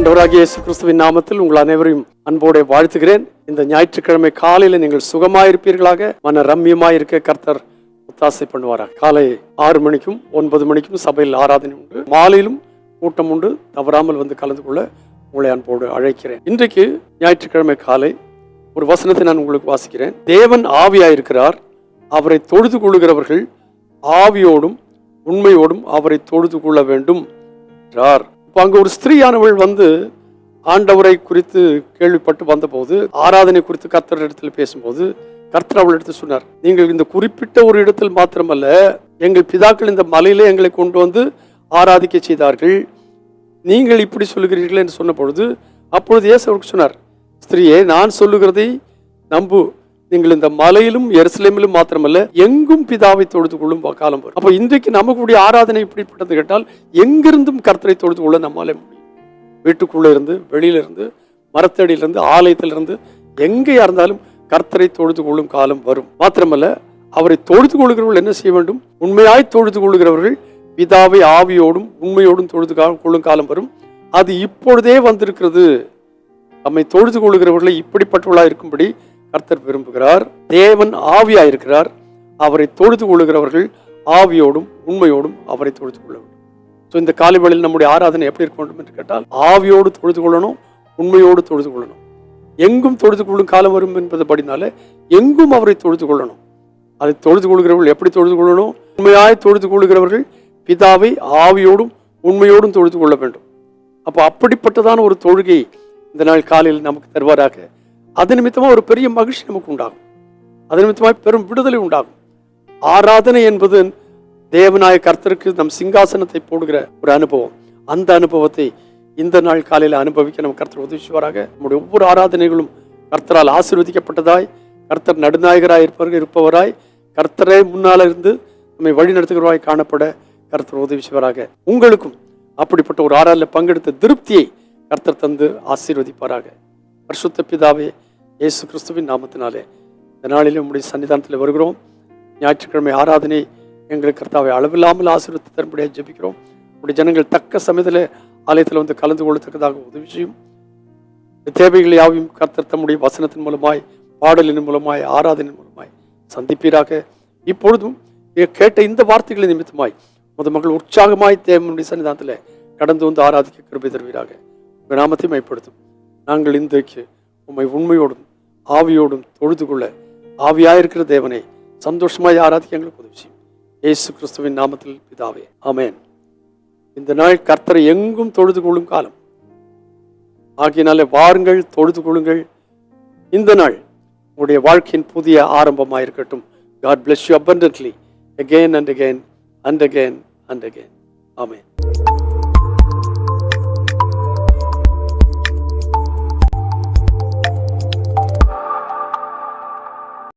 ஆண்டவராகிய இயேசு கிறிஸ்துவின் நாமத்தில் உங்கள் அனைவரையும் அன்போடு வாழ்த்துகிறேன். இந்த ஞாயிற்றுக்கிழமை காலையில் நீங்கள் சுகமாயிருப்பீர்களாக மன ரம்யமாயிருக்க கர்த்தர் ஒத்தாசை பண்ணுவாராக. காலை ஆறு மணிக்கும் ஒன்பது மணிக்கும் சபையில் ஆராதனை உண்டு. மாலையிலும் கூட்டம் உண்டு. தவறாமல் வந்து கலந்து கொள்ள உங்களை அன்போடு அழைக்கிறேன். இன்றைக்கு ஞாயிற்றுக்கிழமை காலை ஒரு வசனத்தை நான் உங்களுக்கு வாசிக்கிறேன். தேவன் ஆவியாயிருக்கிறார் அவரை தொழுது கொள்ளுகிறவர்கள் ஆவியோடும் உண்மையோடும் அவரை தொழுது கொள்ள வேண்டும் என்றார். இப்போ அங்கே ஒரு ஸ்திரீயானவள் வந்து ஆண்டவரை குறித்து கேள்விப்பட்டு வந்தபோது ஆராதனை குறித்து கர்த்தர் இடத்தில் பேசும்போது கர்த்தர் அவள் எடுத்து சொன்னார் நீங்கள் இந்த குறிப்பிட்ட ஒரு இடத்தில் மாத்திரமல்ல எங்கள் பிதாக்கள் இந்த மலையிலே எங்களை கொண்டு வந்து ஆராதிக்க செய்தார்கள். நீங்கள் இப்படி சொல்லுகிறீர்கள் என்று சொன்ன பொழுது அப்பொழுது ஏசவருக்கு அவருக்கு சொன்னார் ஸ்திரீயே நான் சொல்லுகிறதை நம்பு. நீங்கள் இந்த மலையிலும் எருசலேமிலும் மாத்திரமல்ல எங்கும் பிதாவை தொழுது கொள்ளும் காலம் வரும். அப்போ இன்றைக்கு நமக்குடைய ஆராதனை இப்படிப்பட்டது கேட்டால் எங்கிருந்தும் கர்த்தரை தொழுது கொள்ள நம்மாலே முடியும். வீட்டுக்குள்ள இருந்து வெளியில இருந்து ஆலயத்திலிருந்து இருந்து எங்கேயா இருந்தாலும் கர்த்தரை தொழுது கொள்ளும் காலம் வரும். மாத்திரமல்ல அவரை தொழுது கொள்கிறவர்கள் என்ன செய்ய வேண்டும்? உண்மையாய் தொழுது கொள்கிறவர்கள் பிதாவை ஆவியோடும் உண்மையோடும் தொழுது கொள்ளும் காலம் வரும். அது இப்பொழுதே வந்திருக்கிறது. நம்மை தொழுது கொள்கிறவர்களை இப்படிப்பட்டவர்களாக இருக்கும்படி கர்த்தர் விரும்புகிறார் தேவன் ஆவியா இருக்கிறார் அவரை தொழுது கொள்கிறவர்கள் ஆவியோடும் உண்மையோடும் அவரை தொழுது கொள்ள வேண்டும். ஸோ இந்த காலைவேளையில் நம்முடைய ஆராதனை எப்படி இருக்க வேண்டும் என்று கேட்டால் ஆவியோடு தொழுது கொள்ளணும் உண்மையோடு தொழுது கொள்ளணும். எங்கும் தொழுது கொள்ளும் காலம் வரும் என்பது படினால எங்கும் அவரை தொழுது கொள்ளணும். அதை தொழுது கொள்கிறவர்கள் எப்படி தொழுது கொள்ளணும்? உண்மையாய் தொழுது கொள்கிறவர்கள் பிதாவை ஆவியோடும் உண்மையோடும் தொழுது கொள்ள வேண்டும். அப்போ அப்படிப்பட்டதான ஒரு தொழுகை இந்த நாள் காலையில் நமக்கு தருவாராக. அது நிமித்தமாக ஒரு பெரிய மகிழ்ச்சி நமக்கு உண்டாகும். அது நிமித்தமாக பெரும் விடுதலை உண்டாகும். ஆராதனை என்பது தேவநாய கர்த்தருக்கு நம் சிங்காசனத்தை போடுகிற ஒரு அனுபவம். அந்த அனுபவத்தை இந்த நாள் காலையில் அனுபவிக்க நம்ம கர்த்தர் உதவிச்சுவாராக. நம்முடைய ஒவ்வொரு ஆராதனைகளும் கர்த்தரால் ஆசீர்வதிக்கப்பட்டதாய் கர்த்தர் நடுநாயகராய் இருப்பவர் இருப்பவராய் கர்த்தரே முன்னால் இருந்து நம்மை வழி நடத்துகிறவராய் காணப்பட கர்த்தர் உதவி செய்வாராக உங்களுக்கும் அப்படிப்பட்ட ஒரு ஆறாரில் பங்கெடுத்த திருப்தியை கர்த்தர் தந்து ஆசீர்வதிப்பாராக. பரிசுத்த பிதாவே இயேசு கிறிஸ்துவின் நாமத்தினாலே. இந்த நாளிலும் உம்முடைய சன்னிதானத்தில் வருகிறோம். ஞாயிற்றுக்கிழமை ஆராதனை எங்கள் கர்த்தாவை அளவில்லாமல் ஆசீர்வதித்து தரும்படியாக ஜெபிக்கிறோம். உடைய ஜனங்கள் தக்க சமயத்தில் ஆலயத்தில் வந்து கலந்து கொள்ளத்தக்கதாக உதவி செய்யும். இந்த தேவைகளை யாவையும் கர்த்தர் தம்முடைய வசனத்தின் மூலமாய் பாடலின் மூலமாய் ஆராதனின் மூலமாய் சந்திப்பீராக. இப்பொழுதும் கேட்ட இந்த வார்த்தைகளின் நிமித்தமாய் முத மகள் உற்சாகமாய் தேவனுடைய சன்னிதானத்தில் கடந்து வந்து ஆராதிக்க கிருபை தருவீராக. உங்கள் நாமத்தை மைப்படுத்தும். நாங்கள் இன்றைக்கு உண்மை உண்மையோடும் ஆவியோடும் தொழுது கொள்ள ஆவியாயிருக்கிற தேவனை சந்தோஷமாய் ஆராதிக்க எங்களுக்கு உதவி செய்யும். இயேசு கிறிஸ்துவின் நாமத்தில் பிதாவே ஆமேன். இந்த நாள் கர்த்தரை எங்கும் தொழுது கொள்ளும் காலம். ஆகியனாலே வாருங்கள் தொழுது கொள்ளுங்கள். இந்த நாள் உங்களுடைய வாழ்க்கையின் புதிய ஆரம்பமாக இருக்கட்டும் God bless you abundantly again and again and again and again amen.